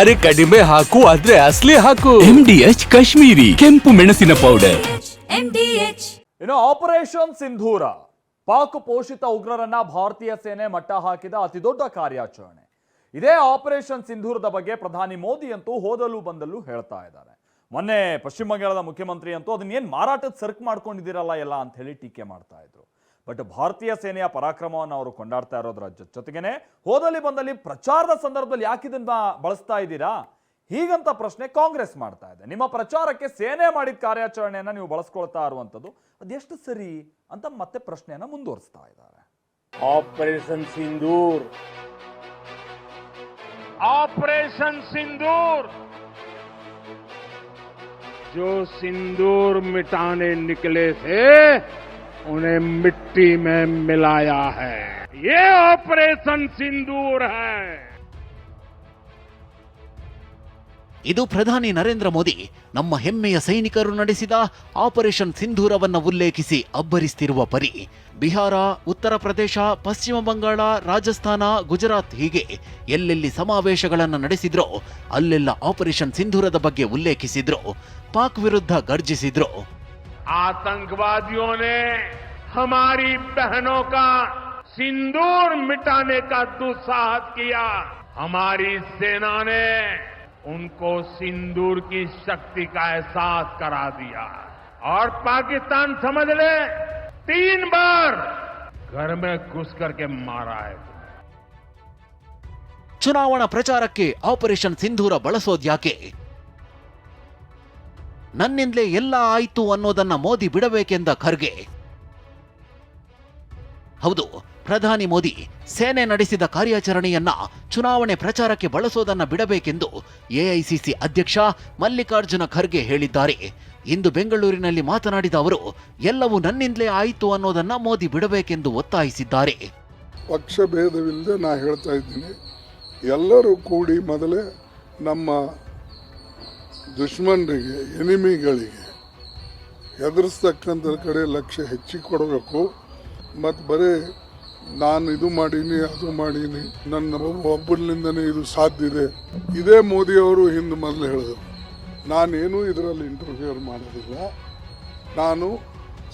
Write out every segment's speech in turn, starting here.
ಅರೆ ಕಡಿಮೆ ಹಾಕು ಆದ್ರೆ ಅಸ್ಲಿ ಹಾಕು. ಎಂಡಿಎಚ್ ಕಾಶ್ಮೀರಿ ಕೆಂಪು ಮೆಣಸಿನ ಪೌಡರ್ MDH ಇನ್ನು ಆಪರೇಷನ್ ಸಿಂಧೂರ ಪಾಕ್ ಪೋಷಿತ ಉಗ್ರರನ್ನ ಭಾರತೀಯ ಸೇನೆ ಮಟ್ಟ ಹಾಕಿದ ಅತಿದೊಡ್ಡ ಕಾರ್ಯಾಚರಣೆ. ಇದೇ ಆಪರೇಷನ್ ಸಿಂಧೂರದ ಬಗ್ಗೆ ಪ್ರಧಾನಿ ಮೋದಿ ಅಂತೂ ಹೋದಲು ಬಂದಲ್ಲೂ ಹೇಳ್ತಾ ಇದ್ದಾರೆ. ಮೊನ್ನೆ ಪಶ್ಚಿಮ ಬಂಗಾಳದ ಮುಖ್ಯಮಂತ್ರಿ ಅಂತೂ ಅದನ್ನೇನು ಮಾರಾಟದ ಸರ್ಕ್ ಮಾಡ್ಕೊಂಡಿದ್ದೀರಲ್ಲ ಎಲ್ಲ ಅಂತ ಹೇಳಿ ಟೀಕೆ ಮಾಡ್ತಾ ಇದ್ರು. ಬಟ್ ಭಾರತೀಯ ಸೇನೆಯ ಪರಾಕ್ರಮವನ್ನು ಅವರು ಕೊಂಡಾಡ್ತಾ ಇರೋದ್ರ ಜೊ- ಜೊತೆಗೇನೆ ಹೋದಲ್ಲಿ ಬಂದಲ್ಲಿ ಪ್ರಚಾರದ ಸಂದರ್ಭದಲ್ಲಿ ಯಾಕೆ ಇದನ್ನ ಬಳಸ್ತಾ ಇದ್ದೀರಾ ಹೀಗಂತ ಪ್ರಶ್ನೆ ಕಾಂಗ್ರೆಸ್ ಮಾಡ್ತಾ ಇದೆ ನಿಮ್ಮ ಪ್ರಚಾರಕ್ಕೆ ಸೇನೆ ಮಾಡಿದ ಕಾರ್ಯಾಚರಣೆಯನ್ನ ನೀವು ಬಳಸ್ಕೊಳ್ತಾ ಇರುವಂತದ್ದು ಅದೆಷ್ಟು ಸರಿ ಅಂತ ಮತ್ತೆ ಪ್ರಶ್ನೆಯನ್ನ ಮುಂದುವರಿಸ್ತಾ ಇದ್ದಾರೆ ऑपरेशन सिंदूर ऑपरेशन सिंदूर जो सिंदूर मिटाने निकले थे उन्हें मिट्टी में मिलाया है ये ऑपरेशन सिंदूर है ಇದು ಪ್ರಧಾನಿ ನರೇಂದ್ರ ಮೋದಿ ನಮ್ಮ ಹೆಮ್ಮೆಯ ಸೈನಿಕರು ನಡೆಸಿದ ಆಪರೇಷನ್ ಸಿಂಧೂರವನ್ನ ಉಲ್ಲೇಖಿಸಿ ಅಬ್ಬರಿಸ್ತಿರುವ ಪರಿ ಬಿಹಾರ ಉತ್ತರ ಪ್ರದೇಶ ಪಶ್ಚಿಮ ಬಂಗಾಳ ರಾಜಸ್ಥಾನ ಗುಜರಾತ್ ಹೀಗೆ ಎಲ್ಲೆಲ್ಲಿ ಸಮಾವೇಶಗಳನ್ನು ನಡೆಸಿದ್ರೋ ಅಲ್ಲೆಲ್ಲ ಆಪರೇಷನ್ ಸಿಂಧೂರದ ಬಗ್ಗೆ ಉಲ್ಲೇಖಿಸಿದ್ರು ಪಾಕ್ ವಿರುದ್ಧ ಗರ್ಜಿಸಿದ್ರು आतंकवादियों ने हमारी बहनों का सिंदूर मिटाने का दुस्साहस किया हमारी सेना ने उनको सिंदूर की शक्ति का एहसास करा दिया और पाकिस्तान समझ ले तीन बार घर में घुस करके मारा है ಚುನಾವಣಾ ಪ್ರಚಾರಕ್ಕೆ ಆಪರೇಷನ್ ಸಿಂಧೂರ ಬಳಸೋದ್ಯಾಕೆ ನನ್ನಿಂದಲೇ ಎಲ್ಲ ಆಯಿತು ಅನ್ನೋದನ್ನ ಮೋದಿ ಬಿಡಬೇಕೆಂದ ಖರ್ಗೆ. ಹೌದು, ಪ್ರಧಾನಿ ಮೋದಿ ಸೇನೆ ನಡೆಸಿದ ಕಾರ್ಯಾಚರಣೆಯನ್ನ ಚುನಾವಣೆ ಪ್ರಚಾರಕ್ಕೆ ಬಳಸೋದನ್ನ ಬಿಡಬೇಕೆಂದು ಎಐಸಿಸಿ ಅಧ್ಯಕ್ಷ ಮಲ್ಲಿಕಾರ್ಜುನ ಖರ್ಗೆ ಹೇಳಿದ್ದಾರೆ. ಇಂದು ಬೆಂಗಳೂರಿನಲ್ಲಿ ಮಾತನಾಡಿದ ಅವರು, ಎಲ್ಲವೂ ನನ್ನಿಂದಲೇ ಆಯಿತು ಅನ್ನೋದನ್ನ ಮೋದಿ ಬಿಡಬೇಕೆಂದು ಒತ್ತಾಯಿಸಿದ್ದಾರೆ. ಪಕ್ಷ ಭೇದವಿಲ್ಲದೆ ನಾ ಹೇಳ್ತಾ ಇದ್ದೀನಿ, ಎಲ್ಲರೂ ಕೂಡಿ ಮೊದಲೇ ನಮ್ಮ ದುಶ್ಮನರಿಗೆ, ಎನಿಮಿಗಳಿಗೆ ಎದುರಿಸ್ತಕ್ಕಂಥ ಕಡೆ ಲಕ್ಷ್ಯ ಹೆಚ್ಚಿಗೆ ಕೊಡಬೇಕು. ಮತ್ತು ಬರೀ ನಾನು ಇದು ಮಾಡೀನಿ, ಅದು ಮಾಡೀನಿ, ನನ್ನ ಒಬ್ಬರಿಂದನೇ ಇದು ಸಾಧ್ಯ ಇದೆ. ಇದೇ ಮೋದಿಯವರು ಹಿಂದೆ ಮೊದಲು ಹೇಳಿದರು. ನಾನೇನು ಇದರಲ್ಲಿ ಇಂಟರ್ಫಿಯರ್ ಮಾಡೋದಿಲ್ಲ. ನಾನು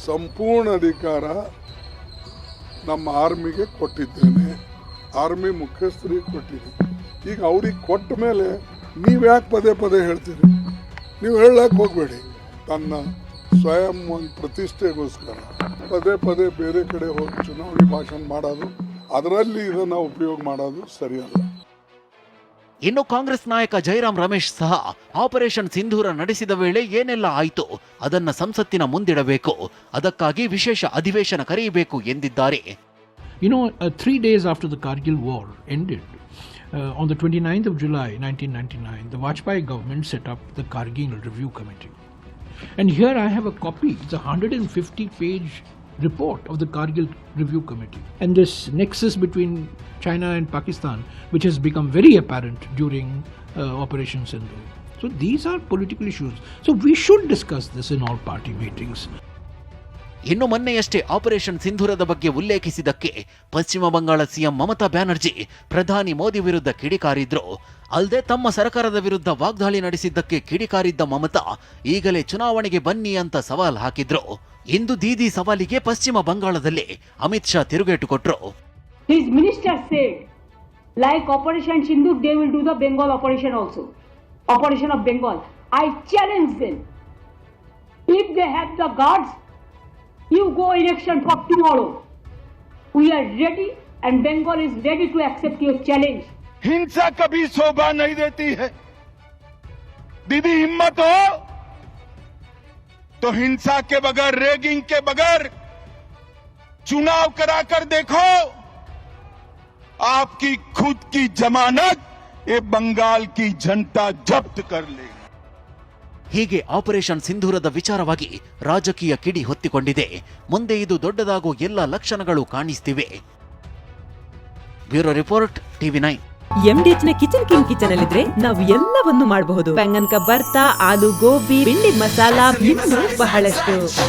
ಸಂಪೂರ್ಣ ಅಧಿಕಾರ ನಮ್ಮ ಆರ್ಮಿಗೆ ಕೊಟ್ಟಿದ್ದೇನೆ. ಆರ್ಮಿ ಮುಖ್ಯಸ್ಥರಿಗೆ ಕೊಟ್ಟಿದ್ದೀನಿ. ಈಗ ಅವ್ರಿಗೆ ಕೊಟ್ಟ ಮೇಲೆ ನೀವು ಯಾಕೆ ಪದೇ ಪದೇ ಹೇಳ್ತೀರಿ? ನೀವು ಹೇಳಕ್ಕೆ ಹೋಗಬೇಡಿ. ತನ್ನ ಸ್ವಯಂ ಒಂದು ಪ್ರತಿಷ್ಠೆಗೋಸ್ಕರ ಪದೇ ಪದೇ ಬೇರೆ ಕಡೆ ಹೋಗಿ ಚುನಾವಣೆ ಭಾಷಣ ಮಾಡೋದು ಅದರಲ್ಲಿ ಇದನ್ನು ಉಪಯೋಗ ಮಾಡೋದು ಸರಿಯಲ್ಲ. ಇನ್ನು ಕಾಂಗ್ರೆಸ್ ನಾಯಕ ಜೈರಾಮ್ ರಮೇಶ್ ಸಹ ಆಪರೇಷನ್ ಸಿಂಧೂರ ನಡೆಸಿದ ವೇಳೆ ಏನೆಲ್ಲ ಆಯಿತು ಅದನ್ನು ಸಂಸತ್ತಿನ ಮುಂದಿಡಬೇಕು ಅದಕ್ಕಾಗಿ ವಿಶೇಷ ಅಧಿವೇಶನ ಕರೆಯಬೇಕು ಎಂದಿದ್ದಾರೆ. You know, uh, three days after the Kargil war ended, uh, on the 29th of July 1999, the Vajpayee government set up the Kargil Review Committee. And here I have a copy, it's a 150 page report of the Kargil Review Committee. And this nexus between China and Pakistan, which has become very apparent during uh, Operation Sindhu. So these are political issues. So we should discuss this in all party meetings. ಇನ್ನು ಮೊನ್ನೆಯಷ್ಟೇ operation ಸಿಂಧೂರದ ಬಗ್ಗೆ ಉಲ್ಲೇಖಿಸಿದ್ದಕ್ಕೆ ಪಶ್ಚಿಮ Bangala CM Mamata Banerjee ಪ್ರಧಾನಿ ಮೋದಿ ವಿರುದ್ಧ ಕಿಡಿಕಾರಿದ್ರು ಅಲ್ಲದೆ ತಮ್ಮ ಸರ್ಕಾರದ ವಿರುದ್ಧ ವಾಗ್ದಾಳಿ ನಡೆಸಿದ್ದಕ್ಕೆ ಕಿಡಿಕಾರಿದ್ದ ಮಮತಾ ಈಗಲೇ ಚುನಾವಣೆಗೆ ಬನ್ನಿ ಅಂತ ಸವಾಲ್ ಹಾಕಿದ್ರು ಇಂದು ದೀದಿ ಸವಾಲಿಗೆ ಪಶ್ಚಿಮ ಬಂಗಾಳದಲ್ಲಿ ಅಮಿತ್ ಶಾ ತಿರುಗೇಟು ಕೊಟ್ರು like Operation Sindhu, they will do the Bengal. Operation of Bengal. I challenge them. If they have the guards, you go election for tomorrow. We are ready and Bengal is ready to accept your challenge. हिंसा कभी शोभा नहीं देती है दीदी हिम्मत हो तो हिंसा के बगैर रेगिंग के बगैर चुनाव कराकर देखो आपकी खुद की जमानत ये बंगाल की जनता जब्त कर लेगी ಹೀಗೆ ಆಪರೇಷನ್ ಸಿಂಧೂರದ ವಿಚಾರವಾಗಿ ರಾಜಕೀಯ ಕಿಡಿ ಹೊತ್ತಿಕೊಂಡಿದೆ. ಮುಂದೆ ಇದು ದೊಡ್ಡದಾಗೋ ಎಲ್ಲ ಲಕ್ಷಣಗಳು ಕಾಣಿಸ್ತಿವೆ. Bureau report TV nine. ನ ಕಿಚನ್ ಕಿಂಗ್ ಕಿಚನ್ ಅಲ್ಲಿದ್ರೆ ನಾವು ಎಲ್ಲವನ್ನು ಮಾಡಬಹುದು. ಬೆಂಗನ್ ಬರ್ತಾ ಆಲೂ ಗೋಬಿ ಬಿಂಡಿ ಮಸಾಲಾ ಇನ್ನೂ ಬಹಳಷ್ಟು.